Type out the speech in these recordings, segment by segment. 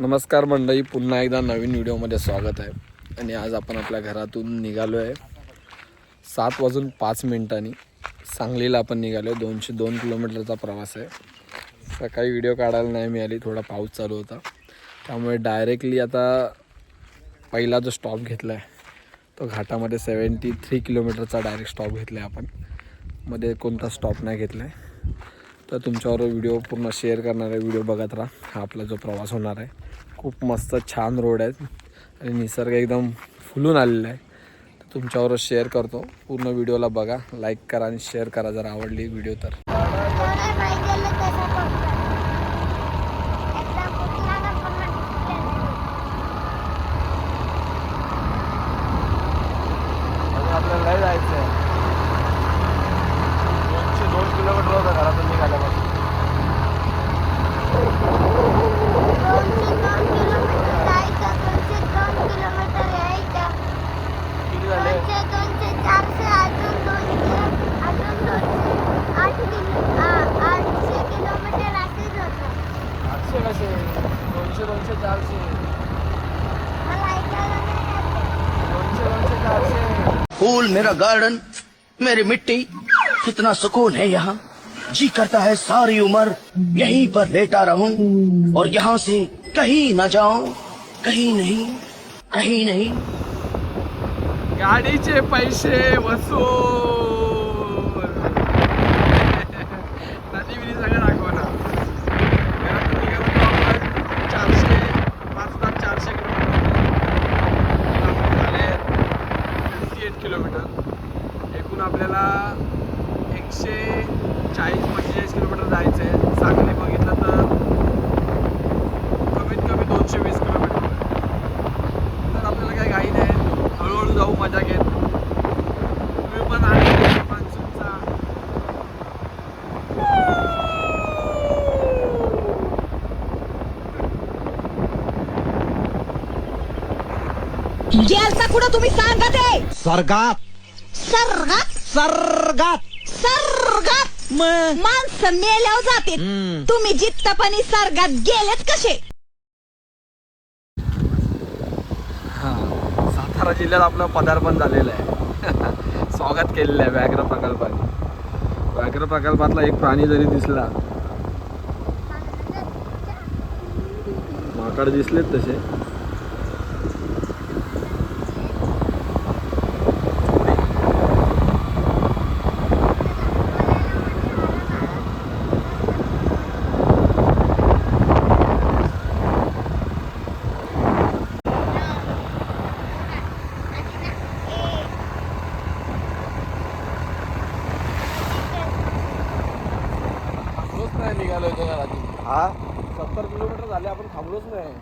नमस्कार मंडळी पुन्हा एकदा नवीन व्हिडिओमध्ये स्वागत आहे. आणि आज आपण आपल्या घरातून निघालो आहे सात वाजून पाच मिनिटांनी. सांगलीला आपण निघालो आहे दोनशे दोन किलोमीटरचा प्रवास आहे. सकाळी व्हिडिओ काढायला नाही मिळाली थोडा पाऊस चालू होता. त्यामुळे डायरेक्टली आता पहिला जो स्टॉप घेतला आहे तो घाटामध्ये सेवन्टी थ्री किलोमीटरचा डायरेक्ट स्टॉप घेतला आहे आपण. मध्ये कोणता स्टॉप नाही घेतला आहे तर तुमच्यावर व्हिडिओ पूर्ण शेअर करणार आहे व्हिडिओ बघत राहा. हा आपला जो प्रवास होणार आहे. खूप मस्त छान रोड आहेत. आणि निसर्ग एकदम फुलून आलेला आहे. तर तुमच्यावर शेअर करतो. पूर्ण व्हिडिओला बघा. लाईक करा आणि शेअर करा जर आवडली व्हिडिओ तर. फूल, मेरा गार्डन मेरी मिट्टी, कितना सुकून है यहाँ। जी करता है सारी उम्र, यहीं पर लेटा रहूँ, और यहाँ से कहीं न जाऊँ, कहीं नहीं कहीं नहीं। गाडीचे पैसे, वसूल। स्वर्गात. सर्गात स्वर्गात. सर्गात मग माणसं मेल्यावर जाते तुम्ही जित्तपणी सर्गात गेलेत कसे? हां सातारा जिल्ह्यात आपलं पदार्पण झालेलं आहे. स्वागत केलेलं आहे व्याघ्र प्रकल्पाने. व्याघ्र प्रकल्पातला एक प्राणी जरी दिसला माकड दिसलेत तसे. थांबलोच नाही निघालोय तो घरातून हा? सत्तर किलोमीटर झाले आपण थांबलोच नाही.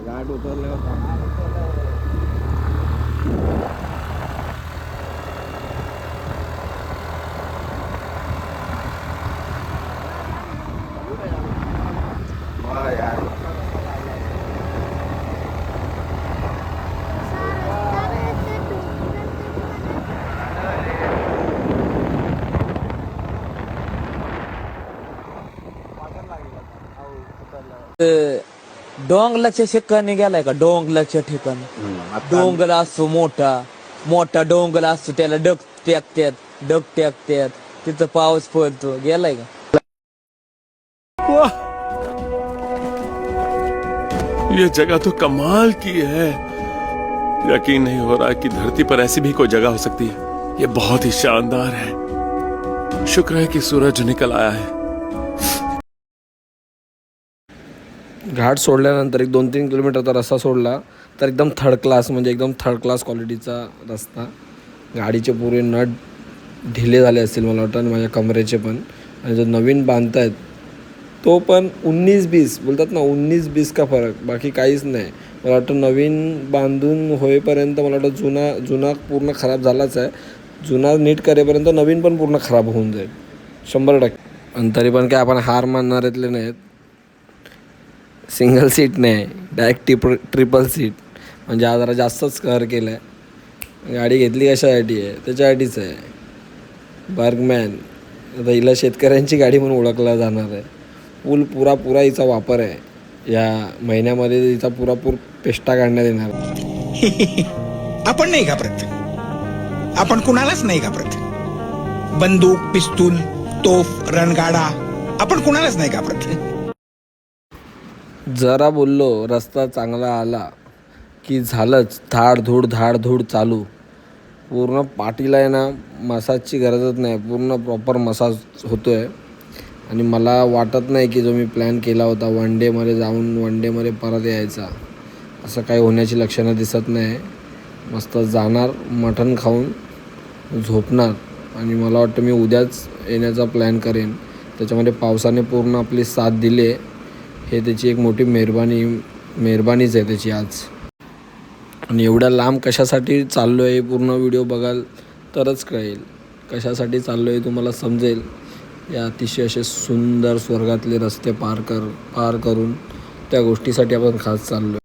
घाट उतरल्यावर. डोंगलाच्या ठिकाणी गेलाय का? डोंगलाच्या ठिकाणी. डोंगर असतो मोठा मोठा डोंगर असतो त्याला डग टाकतात डग टाकतात तिथं पाऊस पडतो. गेलाय का? ये जगह तो कमाल की है। यकीन नहीं हो रहा कि धरती पर ऐसी भी कोई जगह हो सकती है। ये बहुत ही शानदार है। शुक्र है कि सूरज निकल आया है। घाट सोडल्यानंतर एक दोन तीन किलोमीटरचा रस्ता सोडला तर एकदम थर्ड क्लास म्हणजे एकदम थर्ड क्लास क्वालिटीचा रस्ता. गाडीचे पुरे नट ढिले झाले असतील मला वाटतं आणि माझ्या कमरेचे पण. आणि जो नवीन बांधतायत तो पण उन्नीस बीस बोलतात ना उन्नीस बीस का फरक बाकी काहीच नाही. मला वाटतं नवीन बांधून होईपर्यंत मला वाटतं जुना जुना पूर्ण खराब झालाच आहे. जुना नीट करेपर्यंत नवीन पण पूर्ण खराब होऊन जाईल. शंभर टक्के. आणि तरी पण काय आपण हार मानणाऱ्यातले नाहीत. सिंगल सीट नाही डायरेक्ट टिप ट्रिपल सीट म्हणजे हा जरा जास्तच कर केलं आहे गाडी घेतली कशासाठी आहे? त्याच्यासाठीच आहे. बर्गमॅन आता हिला शेतकऱ्यांची गाडी म्हणून ओळखला जाणार आहे. पूल पुरा पुरा हिचा वापर आहे. या महिन्यामध्ये हिचा पुरापूर पेष्टा काढण्यात येणार आपण नाही घाबरत. आपण कुणालाच नाही घाबरत. बंदूक पिस्तूल तोफ रणगाडा आपण कुणालाच नाही घाबरत. जरा बोललो रस्ता चांगला आला की झालंच. धाडधूड धाडधूड चालू. पूर्ण पाठीला आहे ना मसाजची गरजच नाही. पूर्ण प्रॉपर मसाज होतो आहे आणि मला वाटत नाही की जो मी प्लॅन केला होता वन डेमध्ये जाऊन वन डेमध्ये परत यायचा असं काही होण्याची लक्षणं दिसत नाही. मस्त जाणार मटण खाऊन झोपणार. आणि मला वाटतं मी उद्याच येण्याचा प्लॅन करेन. त्याच्यामध्ये पावसाने पूर्ण आपली साथ दिली आहे. हे त्याची एक मोठी मेहरबानी मेहरबानीच आहे त्याची आज. आणि एवढ्या लांब कशासाठी चाललो आहे पूर्ण व्हिडिओ बघाल तरच कळेल. कशासाठी चाललो आहे तुम्हाला समजेल. या अतिशय असे सुंदर स्वर्गातले रस्ते पार कर पार करून त्या गोष्टीसाठी आपण खास चाललो आहे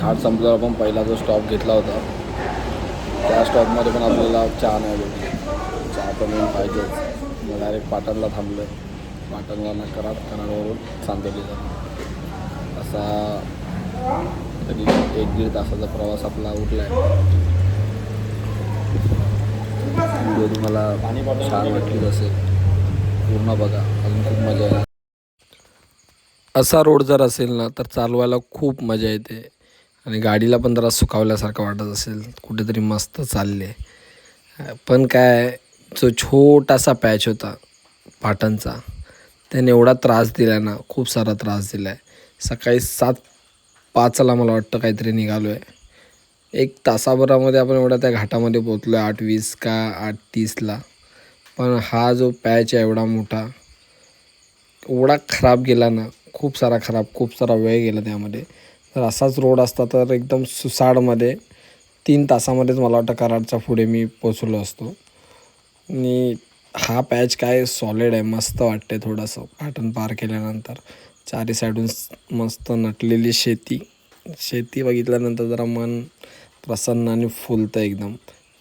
घाट संपल्यावर आपण पहिला जो स्टॉप घेतला होता त्या स्टॉपमध्ये पण आपल्याला चहा नाही भेटली. चहा पण पाहिजेच. मग डायरेक्ट पाटणला थांबलो आहे पाटणला कराड कराडवरून चांदोली जातो असा तरी एक दीड तासाचा प्रवास आपला उठला आहे व्हिडिओ तुम्हाला छान वाटली असेल. पूर्ण बघा. अजून खूप मजा येईल असा रोड जर असेल ना तर चालवायला खूप मजा येते. आणि गाडीला पण जरा सुकावल्यासारखं वाटत असेल. कुठेतरी मस्त चालले. पण काय जो छोटासा पॅच होता पाटणचा त्याने एवढा त्रास दिला ना खूप सारा त्रास दिला आहे सकाळी सात पाचला मला वाटतं काहीतरी निघालो आहे एक तासाभरामध्ये आपण एवढा त्या घाटामध्ये पोचलो आहे आठ वीस का आठ तीसला. पण हा जो पॅच आहे एवढा मोठा एवढा खराब गेला ना खूप सारा खराब खूप सारा वेळ गेला त्यामध्ये. तर असाच रोड असता तर एकदम सुसाडमध्ये तीन तासामध्येच मला वाटतं कराडच्या पुढे मी पोचलो असतो. आणि हा पॅच काय सॉलिड आहे मस्त वाटते थोडंसं. पाटण पार केल्यानंतर. चारी साईडून मस्त नटलेली शेती. शेती बघितल्यानंतर जरा मन प्रसन्न आणि फुलतं एकदम.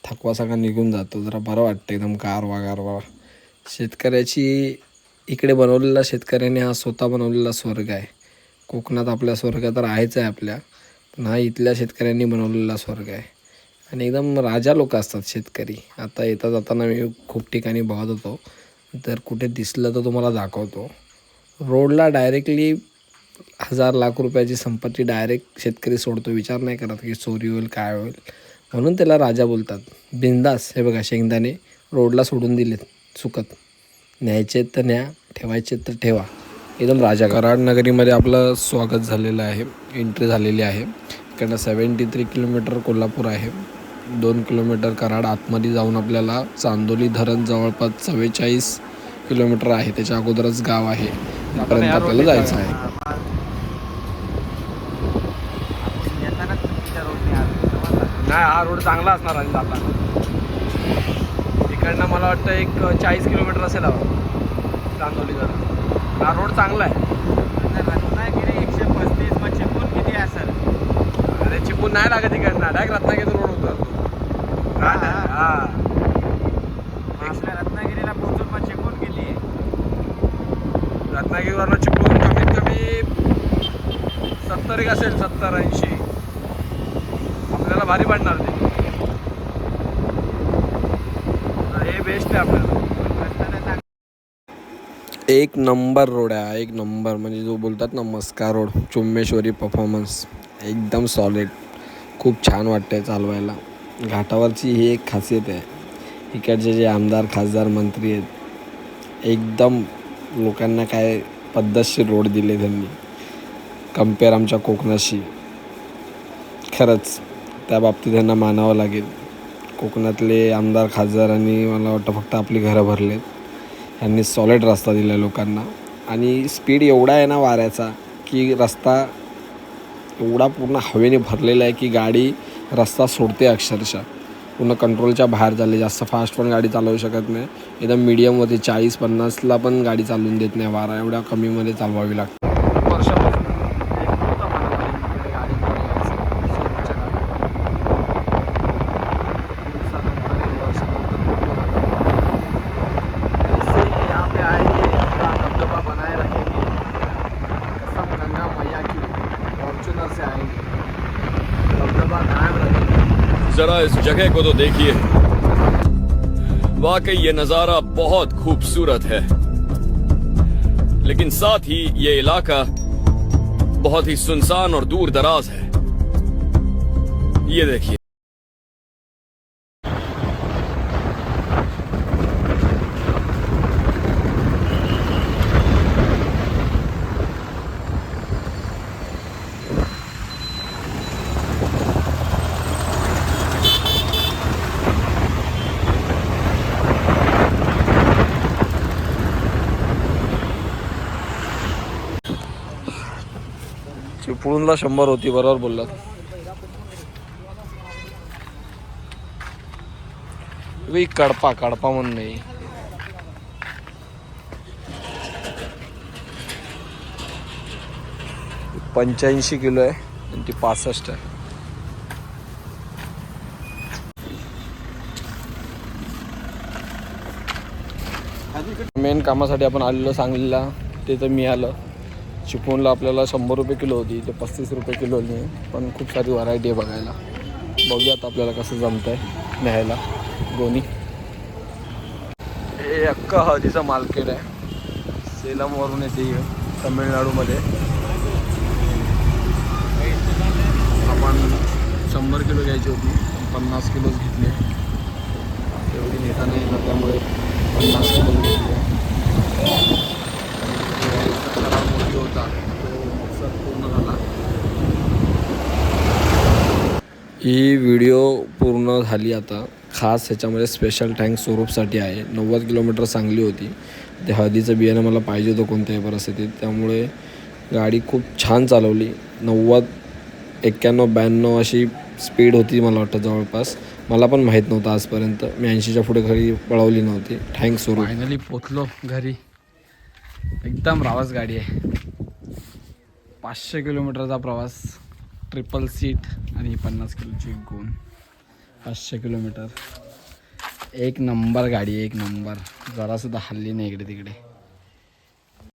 थकवा सगळा निघून जातो. जरा बरं वाटतं एकदम गारवा गारवा. शेतकऱ्याची इकडे बनवलेला शेतकऱ्याने हा स्वतः बनवलेला स्वर्ग आहे. कोकणात आपल्या स्वर्ग तर आहेच आहे आपल्या. पण हा इथल्या शेतकऱ्यांनी बनवलेला स्वर्ग आहे. आणि एकदम राजा लोक असतात शेतकरी. आता येता जाताना मी खूप ठिकाणी बघत होतो. तर कुठे दिसलं तर तुम्हाला दाखवतो. रोडला डायरेक्टली हजार लाख रुपयाची संपत्ती डायरेक्ट शेतकरी सोडतो. विचार नाही करत की चोरी होईल काय होईल. म्हणून त्याला राजा बोलतात. बिंदास हे बघा शेंगदाणे रोडला सोडून दिलेत. सुकत न्यायचे तर न्या ठेवायचे तर ठेवा. एकदम राजा. कराड नगरीमध्ये आपलं स्वागत झालेलं आहे. एंट्री झालेली आहे. इकडनं सेवन्टी थ्री किलोमीटर कोल्हापूर आहे. दोन किलोमीटर कराड आतमध्ये जाऊन आपल्याला चांदोली धरण जवळपास चव्वेचाळीस किलोमीटर आहे. त्याच्या अगोदरच गाव आहे. त्यापर्यंत आपल्याला जायचं आहे. नाही हा रोड चांगला असणार आणि जाताना इकडनं मला वाटतं एक चाळीस किलोमीटर असेल हा चांदोली धरण. हा रोड चांगला आहे. एकशे पस्तीस मग चिपून किती असेल अरे चिपून नाही लागत इकडनं. डायरेक्ट रत्नागिरीचा रोड होता. आपल्या रत्नागिरीला पोहोचून मग चिपून किती रत्नागिरीवरनं चिपळूण कमीत कमी सत्तर एक असेल सत्तर ऐंशी. आपल्याला भारी पडणार ते. हे बेस्ट आहे आपल्याला. एक नंबर रोड आहे हा, एक नंबर. म्हणजे जो बोलतात ना मस्का रोड चुम्मेश्वरी परफॉर्मन्स एकदम सॉलिड खूप छान वाटतं आहे चालवायला. घाटावरची ही एक खासियत आहे. इकडचे जे आमदार खासदार मंत्री आहेत एकदम लोकांना काय पद्धतशीर रोड दिले त्यांनी. कंपेअर आमच्या कोकणाशी. खरंच त्या बाबतीत त्यांना मानावं लागेल. कोकणातले आमदार खासदारांनी मला वाटतं फक्त आपली घरं भरलेत. यांनी सॉलिड रस्ता दिला लोकांना. आणि स्पीड एवढा आहे ना वाऱ्याचा की रस्ता एवढा पूर्ण हवेने भरलेला आहे की गाडी रस्ता सोडते अक्षरशः. पूर्ण कंट्रोलच्या बाहेर झाले जास्त फास्ट पण गाडी चालवू शकत नाही. एकदम मीडियममध्ये चाळीस पन्नासला पण गाडी चालवून देत नाही. वारा एवढ्या कमीमध्ये चालवावी लागते. जरा इस जगह को तो देखिए। वाकई ये नज़ारा बहुत खूबसूरत है। लेकिन साथ ही ये इलाका बहुत ही सुनसान और दूर दराज है। ये देखिए। पुळूनला शंभर होती बरोबर बोललात. वी कडपा कडपा म्हणून नाही. पंच्याऐंशी किलो आहे आणि ती पासष्ट आहे. मेन कामासाठी आपण आलेलो सांगलीला ते तर मी आलं. चिपळूणला आपल्याला शंभर रुपये किलो होती ते पस्तीस रुपये किलो पण खूप सारी व्हरायटी आहे बघायला. बघूयात आपल्याला कसं जमत आहे न्यायला. गोनी. हे अख्खा हळदीचं मार्केट आहे. सेलमवरून येते तमिळनाडूमध्ये. आपण शंभर किलो घ्यायची होती पन्नास किलोच घेतली. एवढी नेता नाही त्यामुळे पन्नास किलो घेतले खराब मोठी होता तो मकसद पूर्ण झाला ही व्हिडिओ पूर्ण झाली आता. खास ह्याच्यामध्ये स्पेशल टँक स्वरूपसाठी आहे. नव्वद किलोमीटर चांगली होती. ते हळदीचं बियाणं मला पाहिजे होतं कोणत्याही परिस्थितीत. त्यामुळे गाडी खूप छान चालवली. नव्वद एक्क्याण्णव ब्याण्णव अशी स्पीड होती मला वाटतं जवळपास. मला पण माहीत नव्हतं आजपर्यंत. मी ऐंशीच्या पुढे घरी पळवली नव्हती. थँक स्वरूप. फायनली पोचलो घरी. एकदम रावस गाडी आहे. पाचशे किलोमीटरचा प्रवास. ट्रिपल सीट आणि पन्नास किलोची गोन. पाचशे किलोमीटर. एक नंबर गाडी एक नंबर. जरासुद्धा हल्ली नाही इकडे तिकडे.